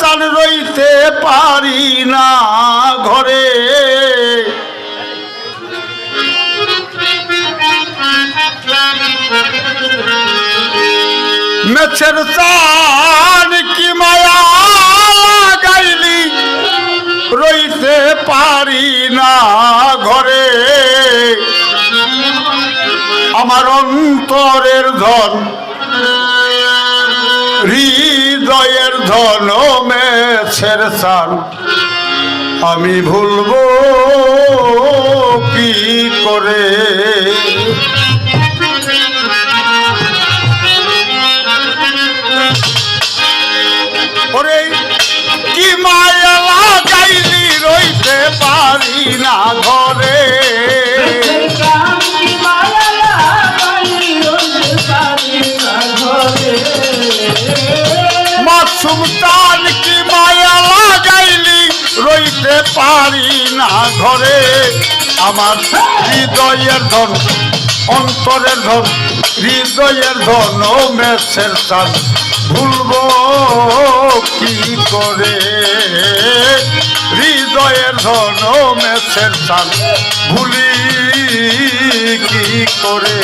চাল রইতে পারি না ঘরে। মেছের চান কি মায়া লাগাইলি? রইতে পারি না ঘরে। আমার অন্তরের ধন হৃদয়ের ধন মেছের চান আমি ভুলবো কি করে? কি মায়া লাগাইলি রইতে পারি না ঘরে? তার কি মায়া লাগাইলি? রইতে পারি না ঘরে। আমার হৃদয়ের ধন, অন্তরের ধন, হৃদয়ের ধন ও মেসের সান ভুলব কি করে? হৃদয়ের ধন ও মেসের সান ভুলি কি করে?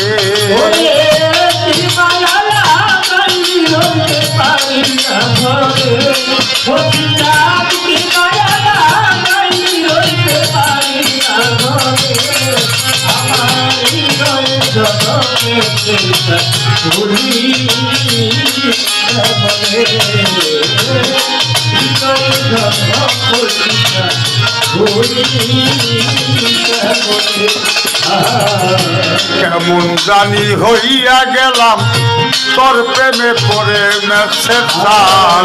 কেমন জানি হইয়া গেলাম তোর প্রেমে পড়ে মেসের সান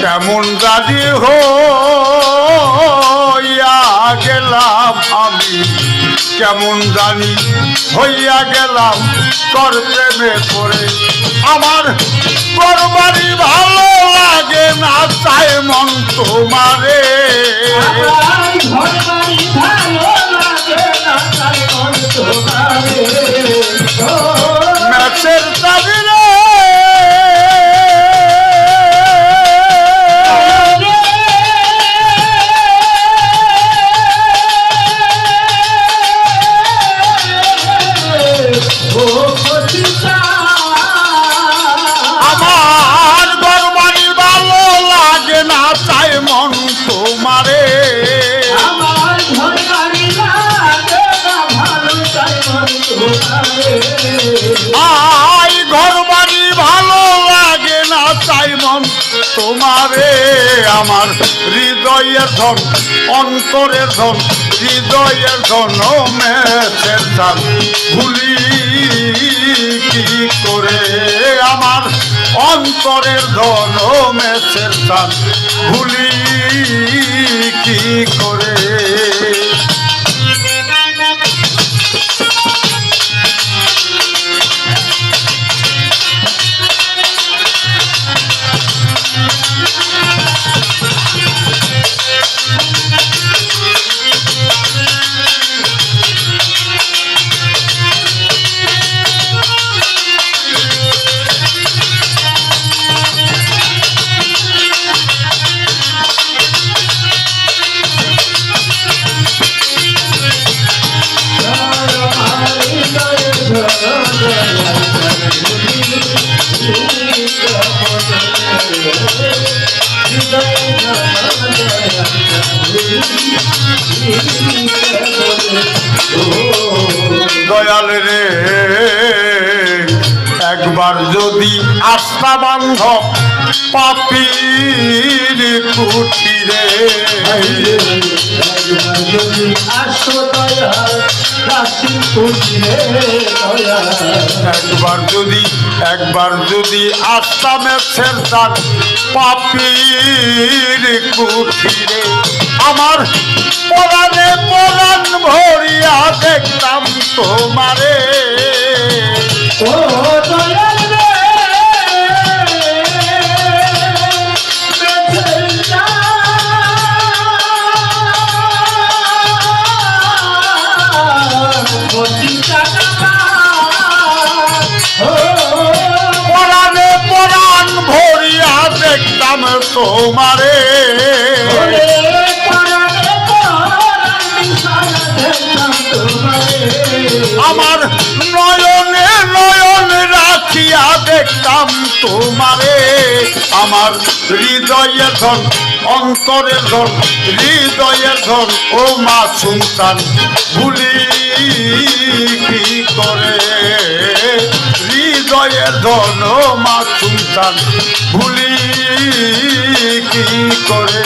কেমন জানি হইয়া গেলাম আমি, কেমন জানি হইয়া গেলাম তোর প্রেমে পড়ে। আমার করবারই ভালো লাগে না তাই মন তোমারে। আমার তোমারে আমার হৃদয়ের ধন, অন্তরের ধন, হৃদয়ের ধন মেসের চাল ভুলি কি করে আমার অন্তরের ধন মেসের চাল ভুলি কি করে দয়াল রে একবার যদি আস্থা বান্ধ পাপির কুঠিরে আসো দয়াল রাশি পুজিরে দয়াল একবার যদি একবার যদি আস্তা মেছের তার পাপির কুঠিরে আমার পরাণে পরাণ ভরিয়া দেখতাম তোমারে। ও দয়াল দেখতাম তোমারে, আমার হৃদয়ের ধন, অন্তরের ধন, হৃদয়ের ধন। ও মা সুলতান, ভুলি কি করে? হৃদয়ের ধন, ও মা সুলতান, ভুলি কি করে?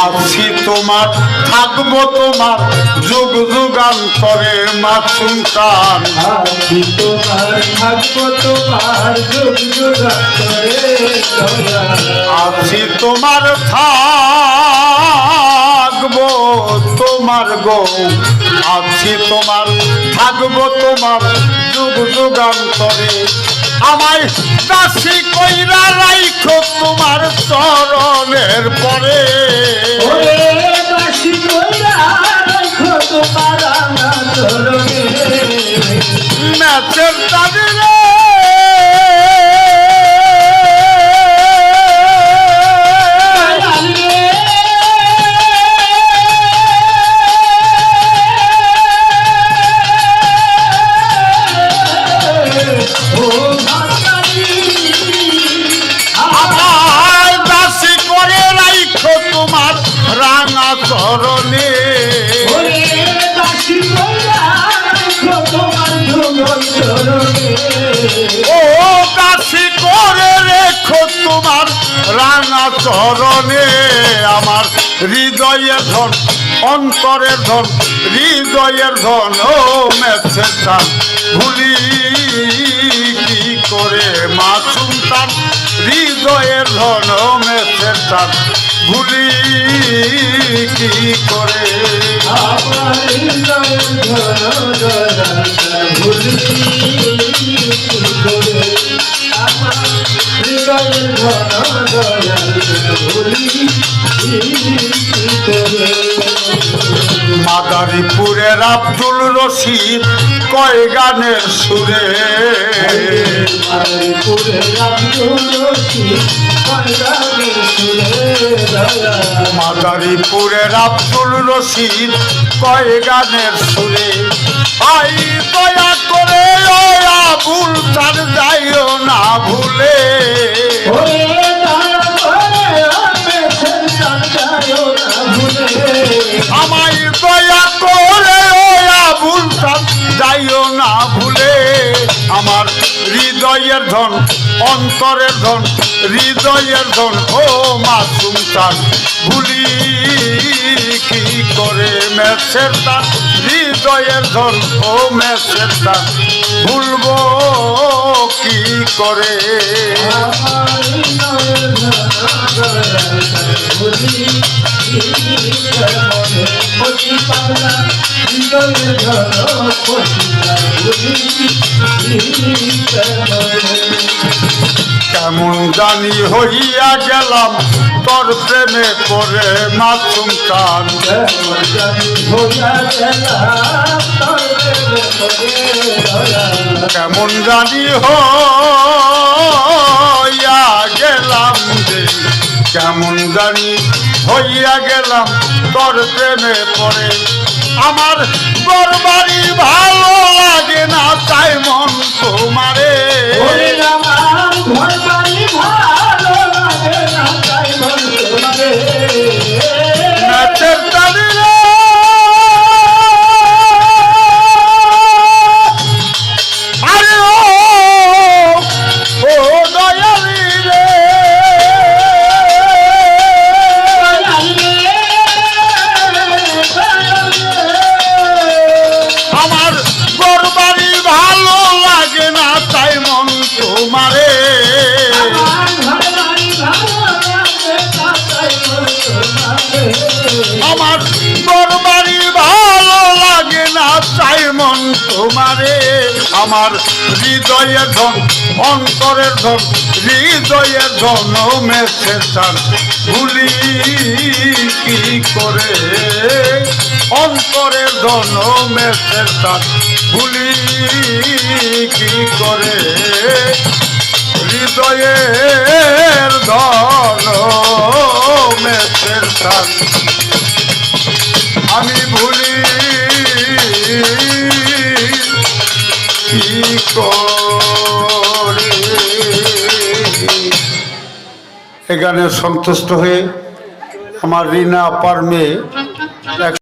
আছি তোমার থাকব তোমার যুগ যুগান্তরে মা সুলতান আমি তোমার থাকব তোমার যুগ যুগান্তরে আছি তোমার থাকব তোমার গো। আছি তোমার থাকব তোমার যুগ যুগান্তরে আমায় দাসী কইরা রাইখো তোমার চরণের পরে। তোমার চরণে। ম্যাচের চরণে আমার হৃদয়ের ধন, অন্তরের ধন, হৃদয়ের ধন ও মেসের টান ভুলি কি করে মা সুলতান? হৃদয়ের ধন ও মেসের টান ভুলি কি করে? ধন ভুলি মাদারীপুরের আব্দুল রশিদ কয় গানের সুরে? মাদারীপুরের আব্দুল রশিদ কয় গানের সুরে? ভাই দয়া করে ও আবুল তার যাইও না ভুলে। হৃদয়ের ধন, অন্তরের ধন, হৃদয়ের ধন। ও মাসুম চান, ভুলি কি করে মেসের দান? হৃদয়ের ধন, ও মেসের দান, ভুলব কি করে? মনে কেমন জানি হইয়া গেলাম তোর প্রেমে পড়ে মাসুম চান কেমন জানি হইয়া কেমন জানি হইয়া গেলাম, তোর প্রেমে পড়ে। আমার বরবারি ভালো লাগে না তাই মন তোমারে। আমার হৃদয়ের ধন, অন্তরের ধন হৃদয়ের ধন মেসের চান ভুলি কি করে? অন্তরের ধন মেসের চান ভুলি কি করে? হৃদয়ের ধন মেসের চান এখানে সন্তুষ্ট হয়ে আমার রিনা আপার মেয়ে